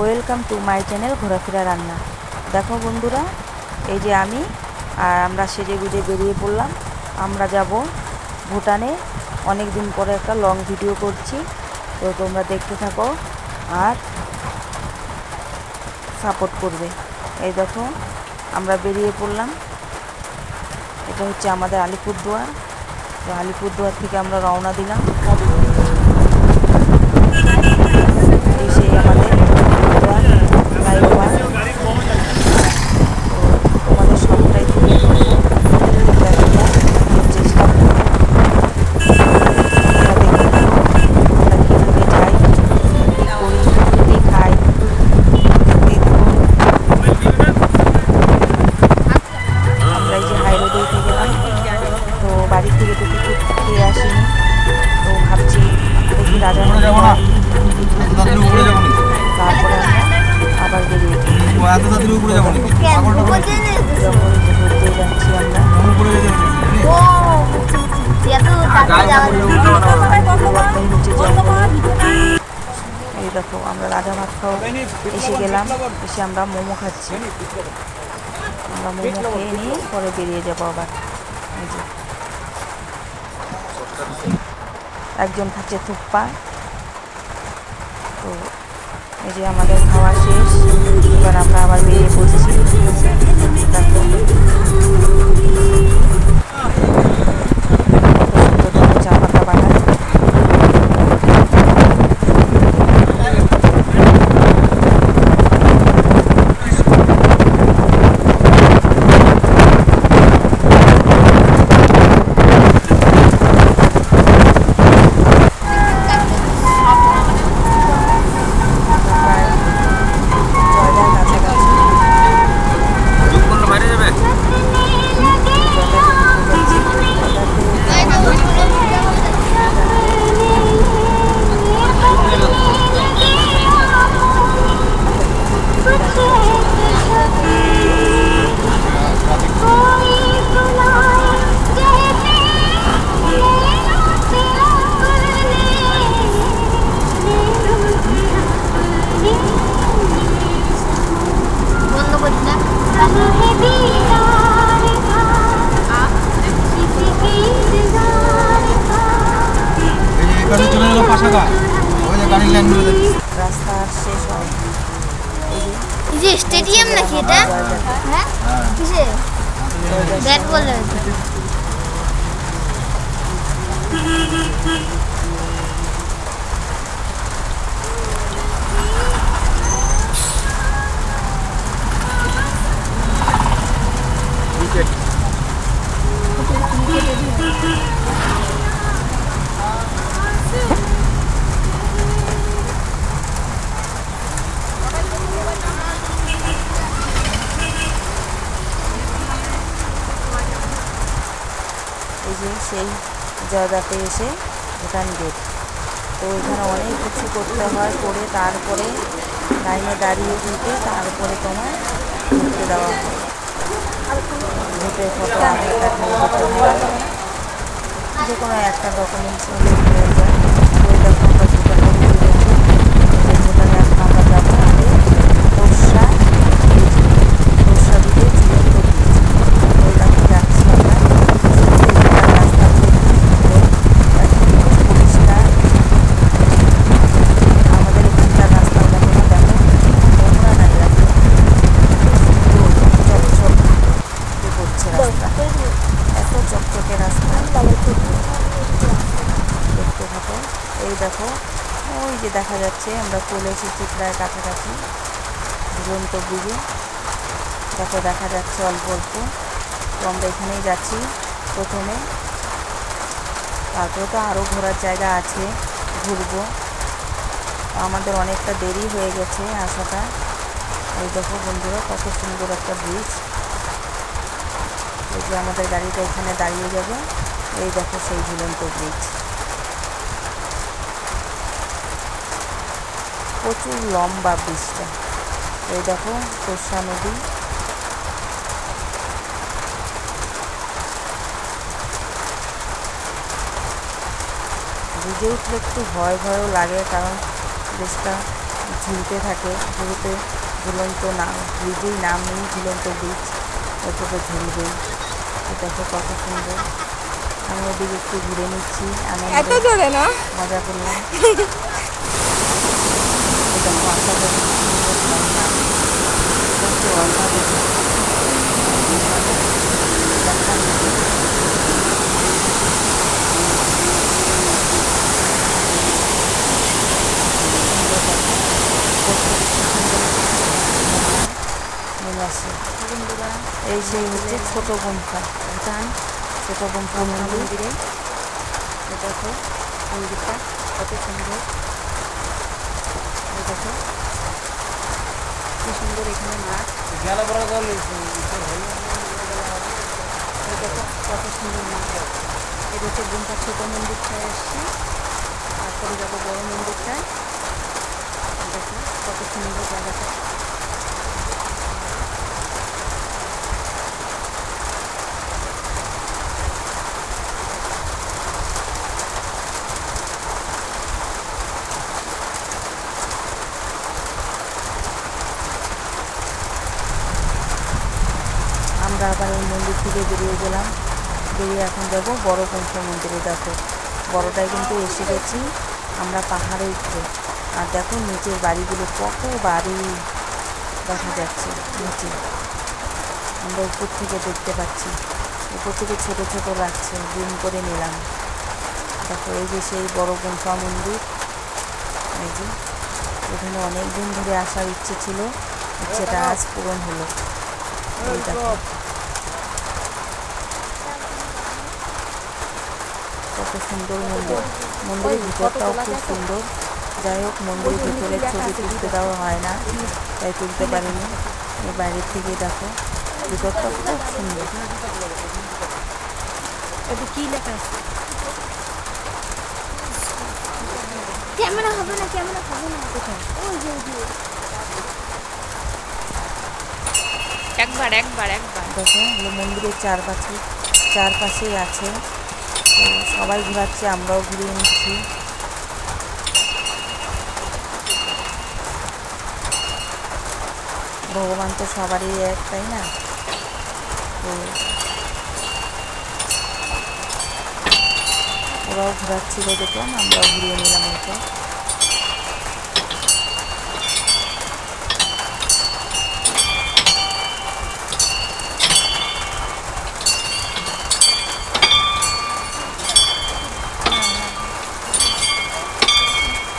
Welcome to my channel ঘোরাফেরা রান্না। দেখো বন্ধুরা, এই যে আমি আর আমরা সেজে গুজে বেরিয়ে পড়লাম। আমরা যাব ভুটানে। অনেক দিন পরে একটা লং ভিডিও করছি। তো তোমরা দেখতে থাকো আর সাপোর্ট করবে। এই দেখো, আমরা বেরিয়ে পড়লাম। এটা হচ্ছে আমাদের আলিপুরদুয়ার। তো আলিপুরদুয়ার থেকে আমরা রওনা দিলাম। এই সেই আমাদের এত তাড়াতাড়ি উপরে যাব নাকি? এই দেখো আমরা রাজা ভাত খাওয়া এসে গেলাম। এসে আমরা মোমো খাচ্ছি। আমরা মোমো খেয়ে নিয়ে পরে বেরিয়ে যাব আবার। এই যে। একজন খাচ্ছে থুপ্পা। তো এই যে আমাদের খাওয়া শেষ এবার আমরা আবার বেরিয়ে পড়ছি। যে গাড়ির লাইনগুলো দেখছি। রাস্তা আর শেষ হয় এই যে এই যে স্টেডিয়াম নাকি এটা হ্যাঁ কিসে ব্যাট বল এই যে সেই জায়গাতে এসে ভুটান গেট। তো এখানে অনেক কিছু করতে হয় করে তারপরে লাইনে দাঁড়িয়ে থেকে তারপরে তোমার ঘুরতে দেওয়া হয়। ঘুরতে ফটো আধার কার্ড যে কোনো একটা ডকুমেন্টস যায় দেখো আমরা ভুটানে ঘুরে গেছি যে ভুটানে এখন আমরা যাব আগে তোরসা তোরসা দিকে ঝুলন্ত ব্রিজ ওই দেখো যাচ্ছি আমরা এখানকার রাস্তা খুব সুন্দর, একদম খুব পরিষ্কার আমাদের এখানকার রাস্তা দেখো না দেখো নোংরা নাই রাখে চকচক করছে রাস্তা এত চকচকে রাস্তা দেখতে থাকো এই দেখো। ওই যে দেখা যাচ্ছে, আমরা চলে এসেছি প্রায় কাছাকাছি ঝুলন্ত ব্রিজে। দেখো, দেখা যাচ্ছে অল্প অল্প। তো আমরা এখানেই যাচ্ছি প্রথমে। তারপরে তো আরও ঘোরার জায়গা আছে, ঘুরবো। আমাদের অনেকটা দেরি হয়ে গেছে আসাটা। এই দেখো বন্ধুরা, কত সুন্দর একটা ব্রিজ এই যে আমাদের গাড়িটা এখানে দাঁড়িয়ে যাবে। এই দেখো সেই ঝুলন্ত ব্রিজ প্রচুর লম্বা ব্রিজটা এই দেখো তোষা নদী। ব্রিজে উঠলে একটু ভয় ভয়ও লাগে কারণ ব্রিজটা ঝুলতে থাকে। যেহেতু ঝুলন্ত নাম ব্রিজেই নাম নেই ঝুলন্ত ব্রিজ ওটাতে ঝুলবেই তো দেখো কত সুন্দর। আমি ওদিকে একটু ঘুরে নিচ্ছি আনন্দ জোরে না মজা করলাম এই দেখো আশাদের সুন্দর ঝর্ণা এটা হচ্ছে অসাধারণ দেখার মতো। নেমে আসে এই সেই হচ্ছে ছোট গুম্ফা ভুটান ছোট গুম্ফা মন্দিরে এই দেখো মন্দিরটা কত সুন্দর এই দেখো কি সুন্দর এখানে মাঠ গেলা বড় জল কত সুন্দর মাঠ এটা হচ্ছে গুম্ফা ছোট মন্দিরটায় আসছি তারপরে যাব বড় মন্দিরটায় দেখো কত সুন্দর জায়গাটা আমরা আবার এই মন্দির থেকে বেরিয়ে গেলাম। বেরিয়ে এখন যাব বড় কংস মন্দিরে, দেখো। বড়টায় কিন্তু এসে গেছি আমরা পাহাড়ে উঠবো। আর দেখো নিচের বাড়িগুলো কত বাড়ি দেখা যাচ্ছে নিচে। আমরা উপর থেকে দেখতে পাচ্ছি। উপর থেকে ছোট ছোট লাগছে, জুম করে নিলাম। দেখো, এই যে সেই বড় গুম্ফা মন্দির। এই যে, এখানে অনেক দিন ধরে আসার ইচ্ছে ছিল, ইচ্ছেটা আজ পূরণ হলো। এই দেখো। কত সুন্দর মন্দির মন্দিরের ভিতরটাও খুব সুন্দর। যাই হোক মন্দিরের ভিতরে ছবি তুলতে দেওয়া হয় না। তাই তুলতে পারিনি। এই বাইরের থেকে দেখো ভিতরটা খুব সুন্দর। এটা কি লেখা আছে? ক্যামেরা হবে না ক্যামেরা হবে না। কোথায় ওই যে। একবার একবার একবার। দেখো মন্দিরের চারপাশে চারপাশেই আছে। তো সবাই ঘুরাচ্ছে, আমরাও ঘুরিয়ে নিচ্ছি। ভগবান তো সবারই এক, তাই না? তো ওরাও ঘোরাচ্ছিল দেখলাম, আমরাও ঘুরিয়ে নিলাম ওটা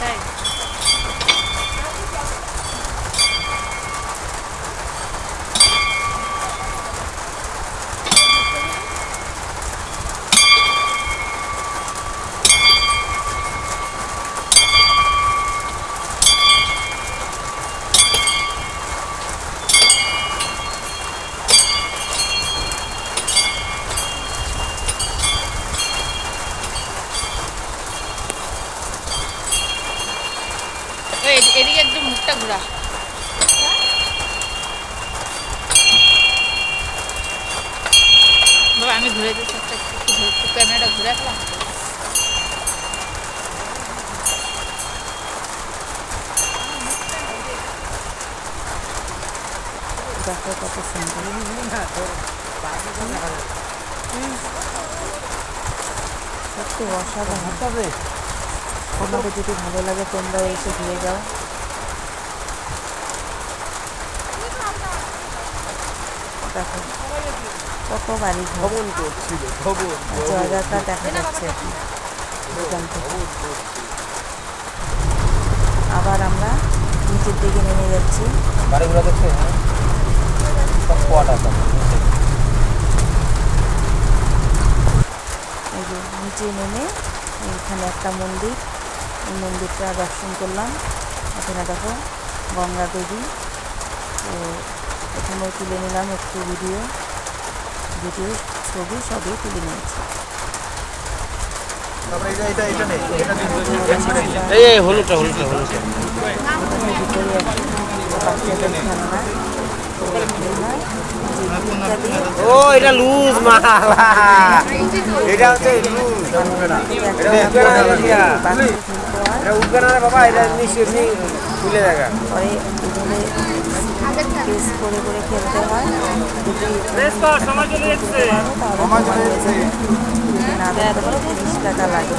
তাই ওই এদি- এদিকে একদম মুখটা ঘোরা বাবা আমি ঘুরে দিচ্ছি ক্যামেরাটা ঘুরে রাখলাম দেখো কত সুন্দর। সত্যি অসাধারণ। তোমাদের যদি ভালো লাগে, তোমরা এসে ঘুরে যাও। দেখো। কত বাড়ি ভবন করছিল ভবন জায়গাটা দেখা যাচ্ছে আর কি এখান থেকে আবার আমরা নিচের দিকে নেমে যাচ্ছি। বাড়িগুলো দেখছে হ্যাঁ? সব কোয়াটা সব এই যে নিচে নেমে এখানে একটা মন্দির। এই মন্দিরটা দর্শন করলাম। এখানে দেখো গঙ্গা দেবী। তো এখানেও তুলে নিলাম একটু ভিডিও। ভিডিও ছবি সবই তুলে নিয়েছি। এটা এটা এটা নেই এটা নেই। এখানে এই হলুদটা ও এটা লুজ মালা। এটা হচ্ছে লুজ। উঠবে না, বাবা। এটা এমনি এমনি খুলে দেখা। পরে এগুলো আগেরটা পেস্ট করে করে খেলতে হয়। তিরিশ টাকা লাগে।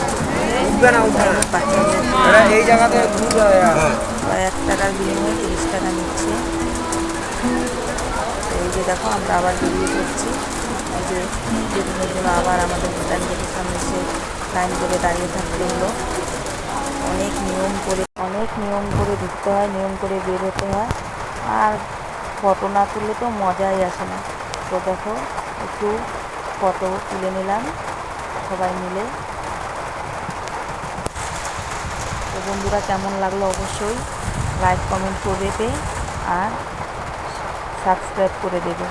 এই জায়গাতে হয় এক টাকার বিনিময়ে তিরিশ টাকা নিচ্ছে। এই যে দেখো আমরা আবার বেরিয়ে পড়ছি। এই যে যেদিনের আবার আমাদের ভুটান গেটের সামনে এসে লাইন করে দাঁড়িয়ে থাকতে হলো। অনেক নিয়ম করে অনেক নিয়ম করে ঢুকতে হয় নিয়ম করে বের হতে হয়। আর ফটো না তুললে তো মজাই আসে না। তো দেখো, একটু ফটো তুলে নিলাম, সবাই মিলে। তো বন্ধুরা, কেমন লাগল অবশ্যই লাইক কমেন্ট করে দেবে আর সাবস্ক্রাইব করে দেবে।